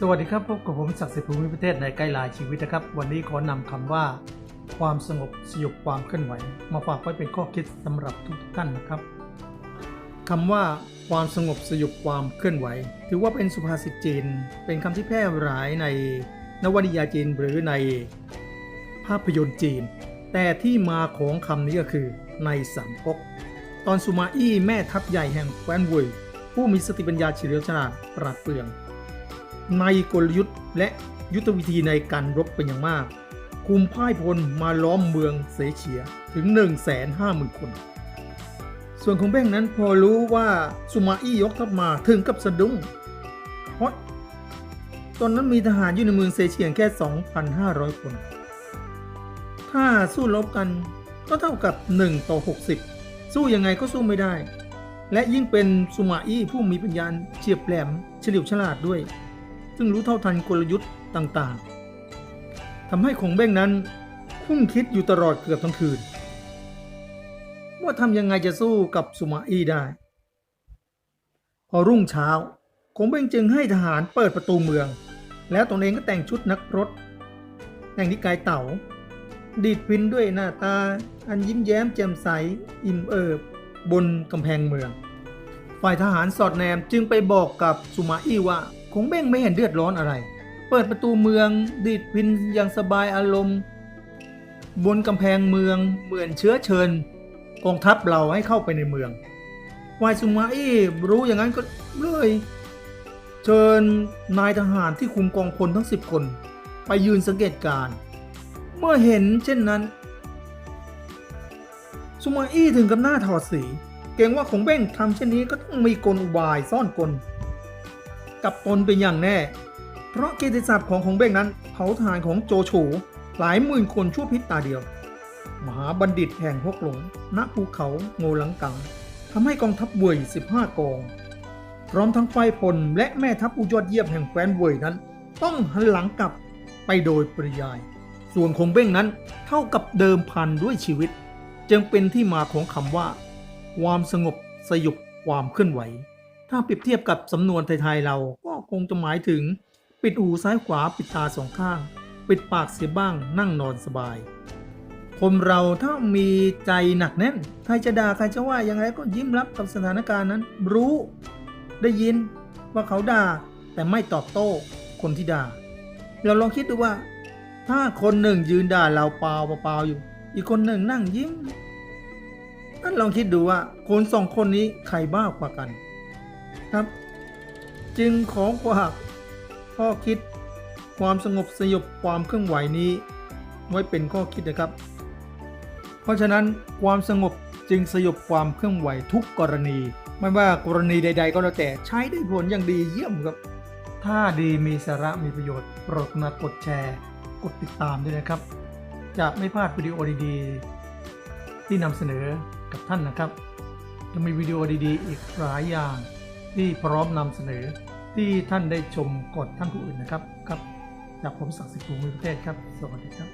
สวัสดีครับพบกับผมศักดิ์สิทธิ์ภูมิประเทศในใกล้ลายชีวิตนะครับ วันนี้ขอนำคำว่า ความสงบสยบความเคลื่อนไหว มาฝากไว้เป็นข้อคิดสำหรับทุกท่านนะครับคำว่าความสงบสยบความเคลื่อนไหว ถือว่าเป็นสุภาษิตจีน เป็นคำที่แพร่หลายในนวนิยายจีนหรือในภาพยนตร์จีน แต่ที่มาของคำนี้ก็คือในสามก๊กตอนสุมาอี้แม่ทัพใหญ่แห่งแคว้นเวยผู้มีสติปัญญาเฉลียวฉลาดปราดเปรื่อง ในกลยุทธ์และยุทธวิธีในการรบเป็นอย่างมากคุมพ่ายพลมาล้อมเมืองเสเฉียถึง 1 5 0 0 0 0 คน ส่วนของเบ้งนั้นพอรู้ว่าสุมาอี้ยกทัพมาถึงกับสะดุ้งเพราะตอนนั้นมีทหารอยู่ในเมืองเซเฉียงแค่ 2,500 คน ถ้าสู้รบกันก็เท่ากับ 1 ต่อ 60 สู้ยังไงก็สู้ไม่ได้ และยิ่งเป็นสุมาอี้ผู้มีปัญญาเฉียบแหลมเฉลียวฉลาดด้วย ซึ่งรู้เท่าทันกลยุทธ์ต่างๆทำให้คงเบ้งนั้น คุ้นคิดอยู่ตลอดเกือบทั้งคืน ว่าทำยังไงจะสู้กับสุมาอี้ได้ พอรุ่งเช้าคงเบ้งจึงให้ทหารเปิดประตูเมือง แล้วตนเองก็แต่งชุดนักรบแต่งนิกายเต่าดีดพินด้วยหน้าตา อันยิ้มแย้มแจ่มใส อิ่มเอิบบนกำแพงเมือง ฝ่ายทหารสอดแนมจึงไปบอกกับสุมาอี้ว่า งเบ้งไม่เห็นเดือดร้อนอะไร เปิดประตูเมืองดีดพินอย่างสบายอารมณ์ บนกำแพงเมืองเหมือนเชื้อเชิญกองทัพเราให้เข้าไปในเมืองฝ่ายสุมาอี้รู้อย่างนั้นก็เลย เชิญนายทหารที่คุมกองพลทั้งสิบคน ไปยืนสังเกตการเมื่อเห็นเช่นนั้นสุมาอี้ถึงกับหน้าถอดสี เกรงว่าคงเบ้งทำเช่นนี้ก็ต้องมีกลอุบายซ่อนกล กับตนเป็นอย่างแน่ เพราะเกียรติศัพท์ของคงเบ้งนั้นเผาทหารของโจโฉหลายหมื่นคนชั่วพริบตาเดียว มหาบัณฑิตแห่งฮกหลงณภูเขาโงหลังกังทำให้กองทัพเวย15 กอง พร้อมทั้งไฟพลและแม่ทัพอุยอดเยี่ยมแห่งแคว้นเวยนั้น ต้องหันหลังกลับไปโดยปริยาย ส่วนคงเบ้งนั้นเท่ากับเดิมพันด้วยชีวิต จึงเป็นที่มาของคำว่า ความสงบสยบความเคลื่อนไหว ถ้าเปรียบเทียบกับสำนวนไทยๆเราก็คงจะหมายถึง ปิดหูซ้ายขวาปิดตาสองข้าง ปิดปากเสียบ้างนั่งนอนสบาย คนเราถ้ามีใจหนักแน่น ใครจะด่าใครจะว่าอย่างไรก็ยิ้มรับกับสถานการณ์นั้น รู้ ได้ยินว่าเขาด่าแต่ไม่ตอบโต้คนที่ด่า เราลองคิดดูว่า ถ้าคนหนึ่งยืนด่าเราเปล่าเปล่าอยู่ อีกคนหนึ่งนั่งยิ้มท่านลองคิดดูว่าคนสองคนนี้ใครบ้ากว่ากัน ครับ จึงขอฝากข้อคิดความสงบสยบความเคลื่อนไหวนี้ ไว้เป็นข้อคิดนะครับ เพราะฉะนั้นความสงบจึงสยบความเคลื่อนไหวทุกกรณี ไม่ว่ากรณีใด ๆ ก็แล้วแต่ใช้ได้ผลอย่างดีเยี่ยมครับ ถ้าดีมีสาระมีประโยชน์โปรดมากดแชร์ กดติดตามด้วยนะครับ จะไม่พลาดวิดีโอดีๆ ที่นำเสนอกับท่านนะครับ จะมีวิดีโอดีๆ อีกหลายอย่าง ที่พร้อมนำเสนอที่ท่านได้ชมกดท่านผู้อื่นนะครับครับ จากผมศักดิ์สิทธิ์ภูมิประเทศครับ สวัสดีครับ